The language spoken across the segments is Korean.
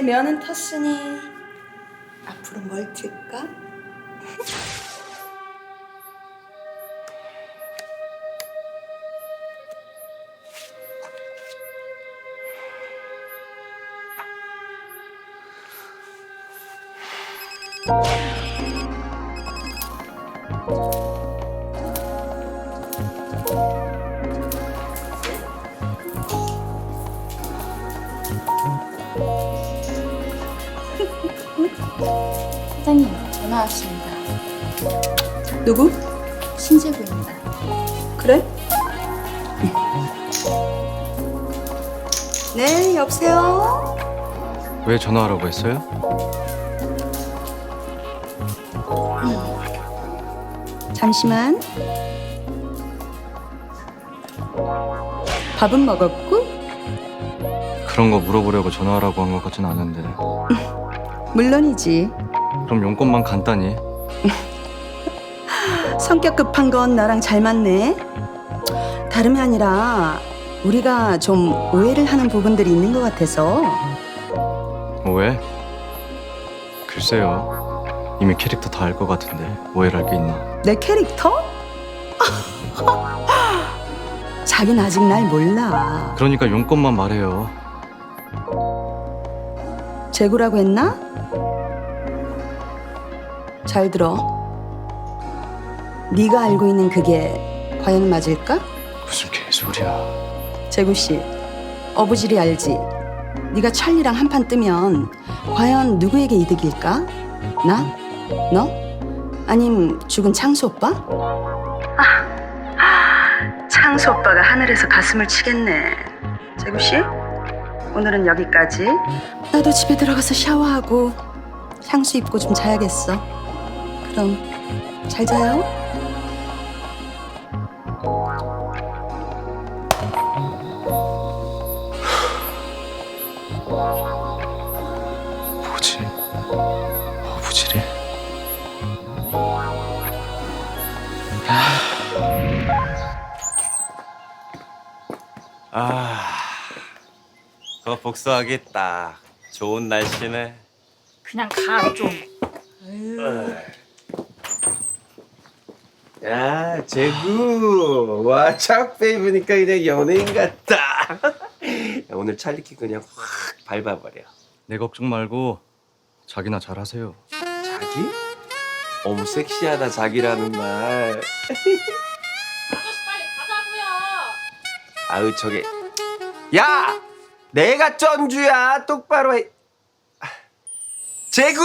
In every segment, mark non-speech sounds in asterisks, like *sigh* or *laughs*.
이제 면은 텄으니 앞으로 뭘 틀까? *laughs* 사장님 전화 왔습니다. 누구? 신재구입니다. 그래? 네, 여보세요? 왜 전화하라고 했어요? 잠시만. 밥은 먹었고? 그런 거 물어보려고 전화하라고 한 것 같진 않은데 물론이지. 그럼 용건만 간단히 *laughs* 성격 급한 건 나랑 잘 맞네. 다름이 아니라 우리가 좀 오해를 하는 부분들이 있는 것 같아서 뭐 왜? 글쎄요 이미 캐릭터 다 알 것 같은데 오해를 할 게 있나 내 캐릭터? *laughs* 자긴 아직 날 몰라. 그러니까 용건만 말해요 재구라고 했나? 잘 들어. 네가 알고 있는 그게 과연 맞을까? 무슨 개소리야 재구 씨, 어부질이 알지? 네가 찰리랑 한판 뜨면 과연 누구에게 이득일까? 나? 너? 아님 죽은 창수 오빠? 아, 창수 오빠가 하늘에서 가슴을 치겠네. 재구 씨, 오늘은 여기까지. 나도 집에 들어가서 샤워하고 향수 입고 좀 자야겠어. 그럼 잘 자요. 뭐지? 어부질이? 아, 더 복수하겠다. 좋은 날씨네. 그냥 가 좀. 야, 제구. 와, 착 베이브니까 그냥 연예인 같다. 야, *laughs* 오늘 찰리키 그냥 확 밟아버려. 내 걱정 말고 자기나 잘하세요 자기? 어머, 섹시하다, 자기라는 말. 아저씨 빨리 가자고요. 아유, 저게. 야! 내가 쩐주야. 똑바로 해. 아, 제구!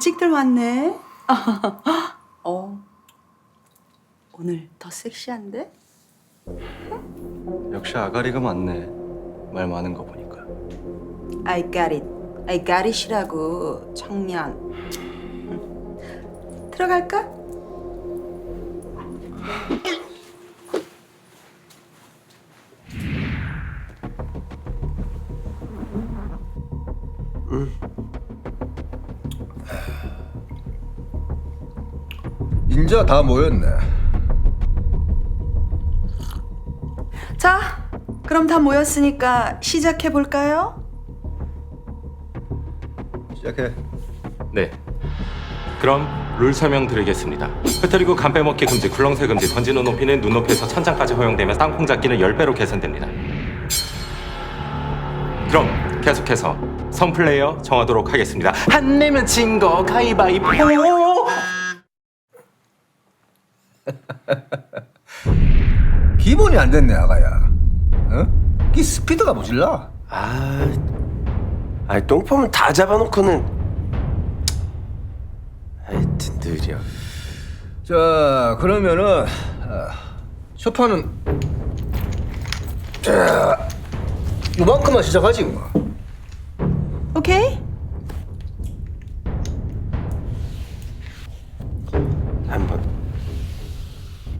일찍들 왔네. *laughs* 어, 오늘 더 섹시한데? 역시 아가리가 많네 말 많은 거 보니까 I got it. I got it이라고 청년. 응. 들어갈까? 인자 다 모였네. 자, 그럼 다 모였으니까 시작해 볼까요? 시작해. 네. 그럼 룰 설명 드리겠습니다. 흩어리고 간 빼먹기 금지, 굴렁쇠 금지, 던지는 높이는 눈높이에서 천장까지 허용되며 땅콩 잡기는 10배로 개선됩니다. 그럼 계속해서 선 플레이어 정하도록 하겠습니다. 안 내면 진 거 가위바위보! *laughs* 기본이 안 됐네 아가야. 어? 이 스피드가 모질라. 아, 아이 똥폼을 다 잡아놓고는 하여튼 느려. 자 그러면은 아, 소파는 자 요만큼만 시작하지 뭐. 오케이?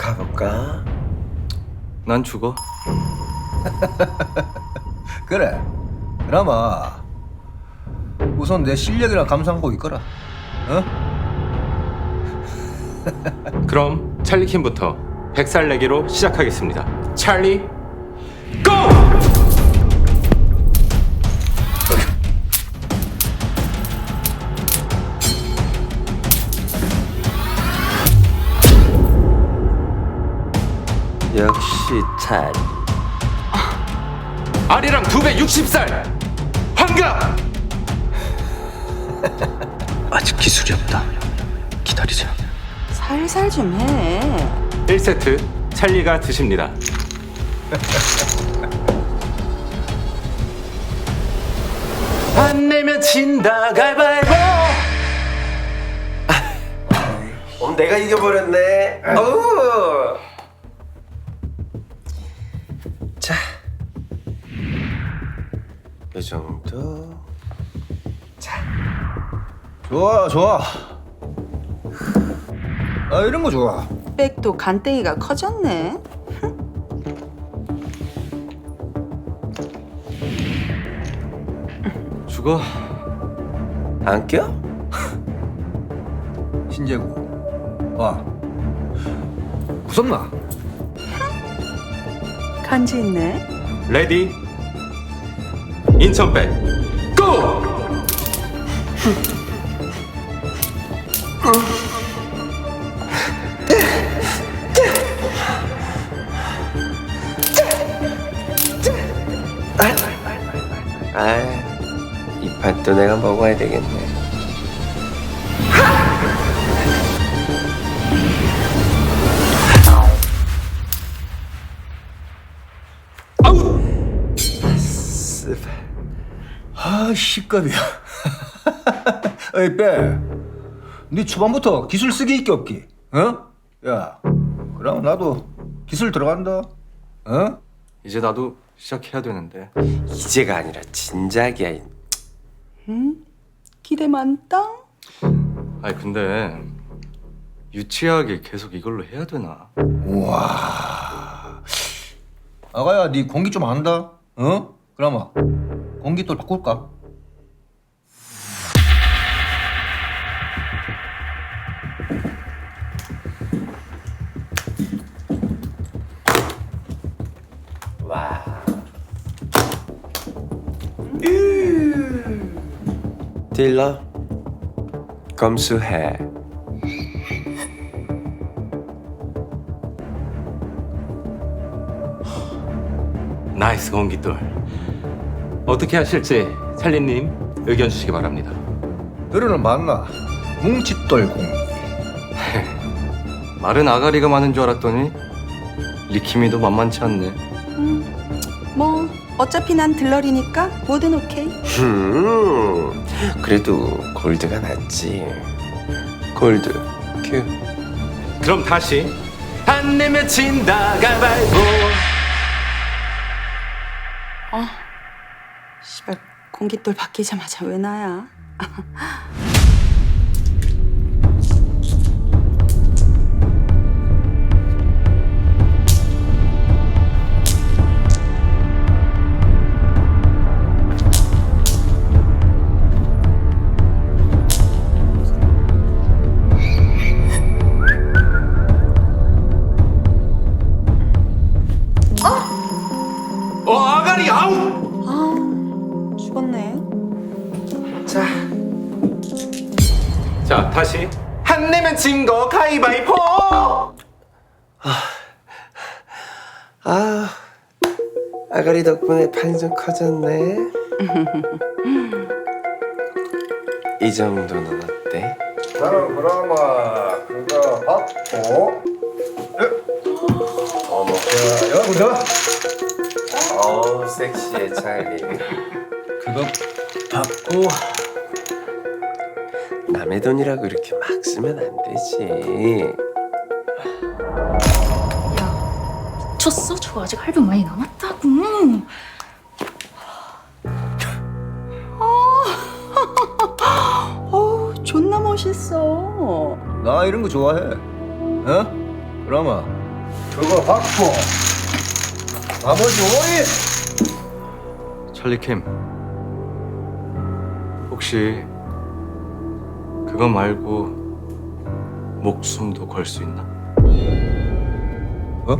가볼까? 난 죽어. *laughs* 그래. 그나마 우선 내 실력이나 감상하고 있거라. 어? *laughs* 그럼 찰리 킴부터 백살 내기로 시작하겠습니다. 찰리 고! 역시 잘. 아리랑 두 배 60살 환갑 *laughs* 아직 기술이 없다. 기다리자. 살살 좀 해. 1세트 찰리가 드십니다. *laughs* 안 내면 진다 가위바위보 어, 내가 이겨버렸네. 어우. 이 정도. 좋아, 좋아. 아, 이런 거 좋아. 백도 간땡이가 커졌네. 죽어. 안 껴? *laughs* 신재구. 와. 무섭나? 간지 있네. 레디 인천백 고! 아, 이 팥도 내가 먹어야 되겠네. 아, 시급이야. *laughs* 에이, 빼. 네 초반부터 기술 쓰기 있기 없기. 어? 야, 그럼 나도 기술 들어간다. 어? 이제 나도 시작해야 되는데. 이제가 아니라 진작이야. 이- 기대 많다. 아니 근데 유치하게 계속 이걸로 해야 되나? 우와. 아가야, 네 공기 좀 안다. 어? 그나마 공기 또 바꿀까? 딜러 검수해. 나이스 공기돌 어떻게 하실지 찰리님 의견 주시기 바랍니다. 너는 맞나? 뭉칫돌 공기. 마른 아가리가 많은 줄 알았더니 리키미도 만만치 않네. 뭐 어차피 난 들러리니까 뭐든 오케이. 음, 그래도 골드가 낫지. 골드 큐. 그럼 다시 안 내면 진다 가위바위보 씨발 공깃돌 바뀌자마자 왜 나야? *laughs* 아가리 덕분에 판이 좀 커졌네. *laughs* 이 정도는 어때? 나는 그나마 그거 받고. 어머, 야, 여기 너어 섹시해 찰리. 그거 받고. 남의 돈이라고 이렇게 막 쓰면 안 되지. 미쳤어? 저 아직 할부 많이 남았다고. 어우 *laughs* 존나 멋있어. 나 이런 거 좋아해. 어? 그나마 그거 받고 나머지 오이 찰리킴 혹시 그거 말고 목숨도 걸 수 있나? 어?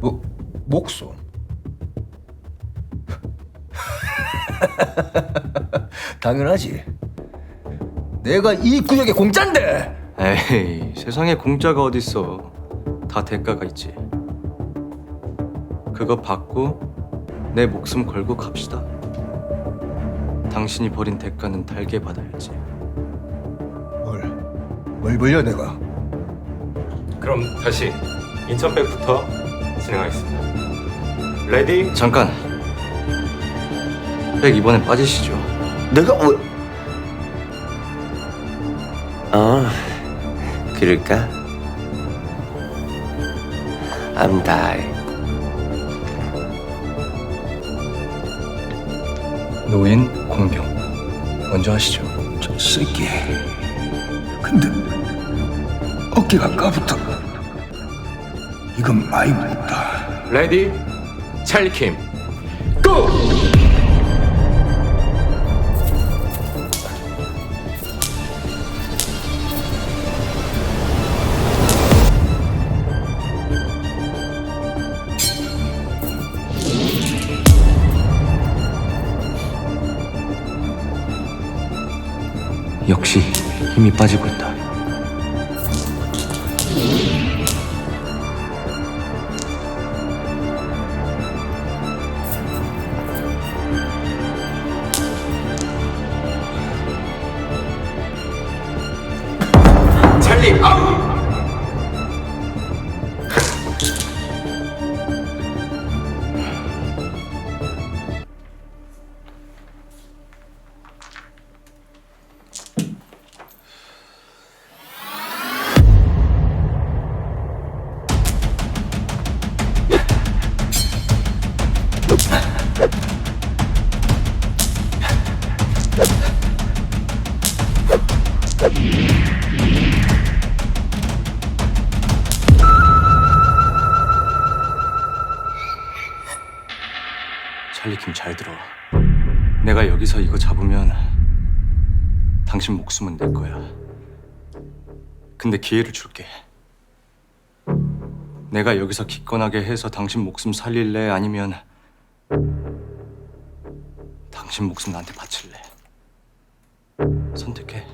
뭐 목숨 *laughs* 당연하지. 내가 이 구역의 공짜인데! 에이 세상에 공짜가 어딨어. 다 대가가 있지. 그거 받고 내 목숨 걸고 갑시다. 당신이 버린 대가는 달게 받아야지. 뭘, 뭘 벌려 내가? 그럼 다시 인천백부터 진행하겠습니다. 레디? 잠깐 백 이번엔 빠지시죠 내가 왜? 어, 그럴까? I'm die. 노인 공병 먼저 하시죠 저 새끼 근데 어깨가 까부터 이건 많이 묻다 레디 찰리킴 고! 힘이 빠지고 있다 찰리 킴 잘 들어. 내가 여기서 이거 잡으면 당신 목숨은 내 거야. 근데 기회를 줄게. 내가 여기서 기권하게 해서 당신 목숨 살릴래? 아니면 당신 목숨 나한테 바칠래? 선택해.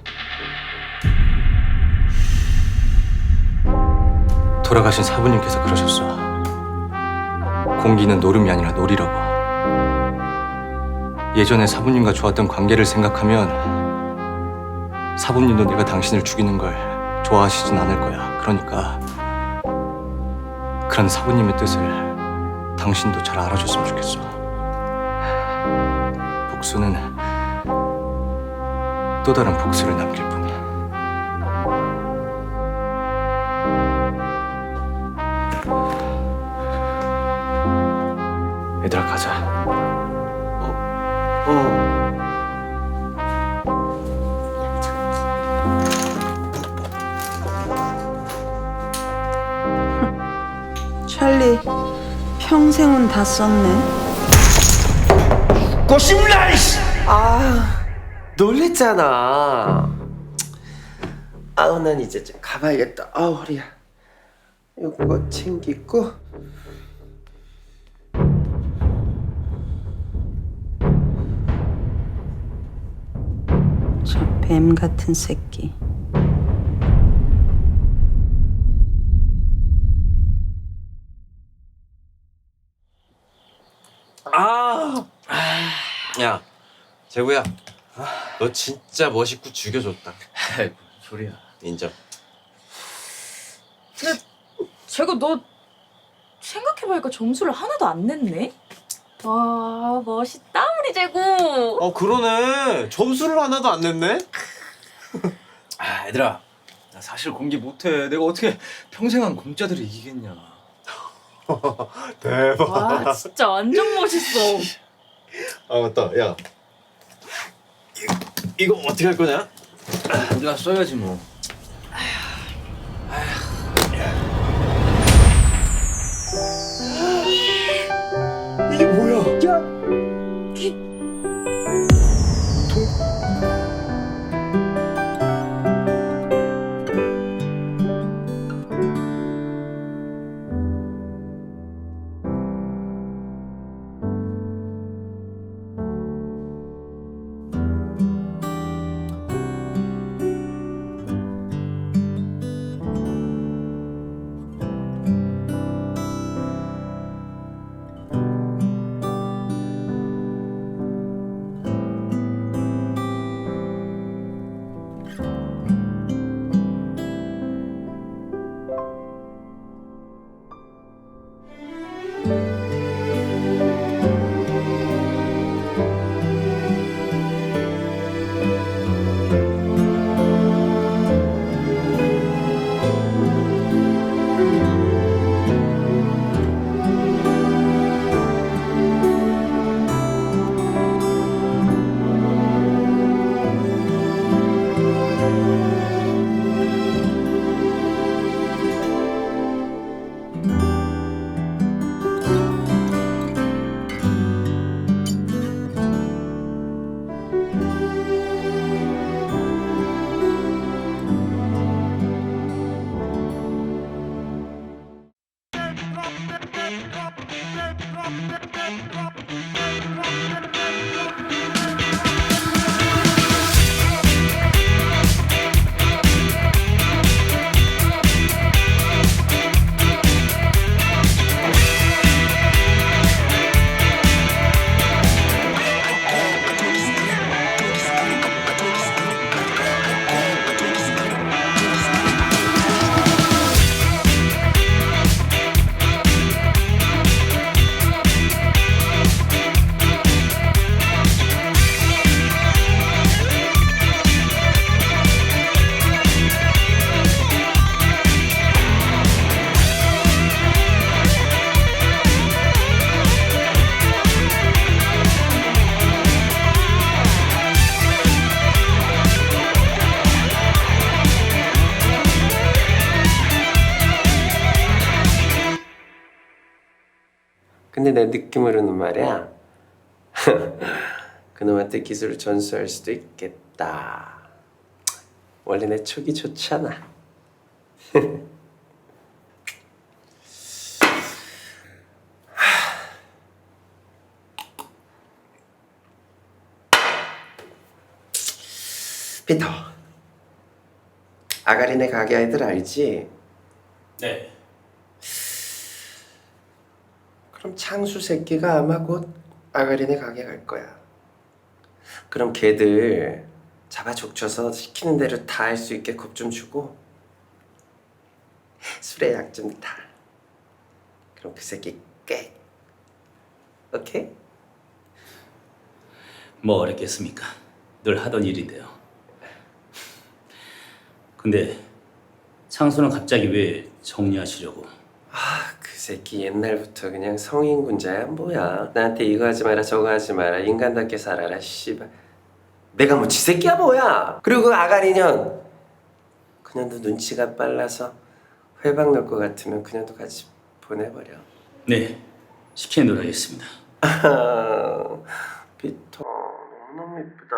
돌아가신 사부님께서 그러셨어. 공기는 노름이 아니라 놀이라고. 예전에 사부님과 좋았던 관계를 생각하면 사부님도 내가 당신을 죽이는 걸 좋아하시진 않을 거야. 그러니까 그런 사부님의 뜻을 당신도 잘 알아줬으면 좋겠어. 복수는 또 다른 복수를 남길 뿐 얘들아 가자. 어. *laughs* 찰리 평생은 다 썼네. 꼬심라 이씨 아, 놀랬잖아. 아우, 난 이제 좀 가봐야겠다. 아우, 허리야. 이거 챙기고. 저뱀 같은 새끼. 아, 야, 재구야, 너 진짜 멋있고 죽여줬다. 아이고 소리야. 인정. 제가 너 생각해보니까 점수를 하나도 안 냈네? 와 멋있다 우리 재구 어, 그러네. 점수를 하나도 안 냈네. *laughs* 아 얘들아 나 사실 공기 못해. 내가 어떻게 평생 한 공짜들을 이기겠냐. *laughs* 대박. 와 진짜 완전 멋있어 아, 맞다. 야, 이, 이거 어떻게 할 거냐? 우리가 써야지 뭐. 근데 내 느낌으로는 말이야. *laughs* 그놈한테 기술을 전수할 수도 있겠다. 원래 내 촉이 좋잖아. *laughs* 피터. 아가리네 가게 아이들 알지? 네. 그럼 창수 새끼가 아마 곧 아가리네 가게 갈 거야. 그럼 걔들 잡아 족쳐서 시키는 대로 다 할 수 있게 겁 좀 주고 술에 약 좀 타. 그럼 그 새끼 깨. 오케이? 뭐 어렵겠습니까? 늘 하던 일인데요. 근데 창수는 갑자기 왜 정리하시려고? 아, 그 새끼 옛날부터 그냥 성인 군자야 뭐야. 나한테 이거 하지 마라 저거 하지 마라 인간답게 살아라 씨발. 내가 뭐 지 새끼야 뭐야. 그리고 그 아가리년 그년도 눈치가 빨라서 회방 넣을 것 같으면 그년도 같이 보내버려. 네, 시키는 대로 하겠습니다. *laughs* 아, 피터 너무너무 이쁘다.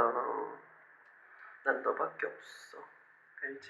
난 너밖에 없어. 알지?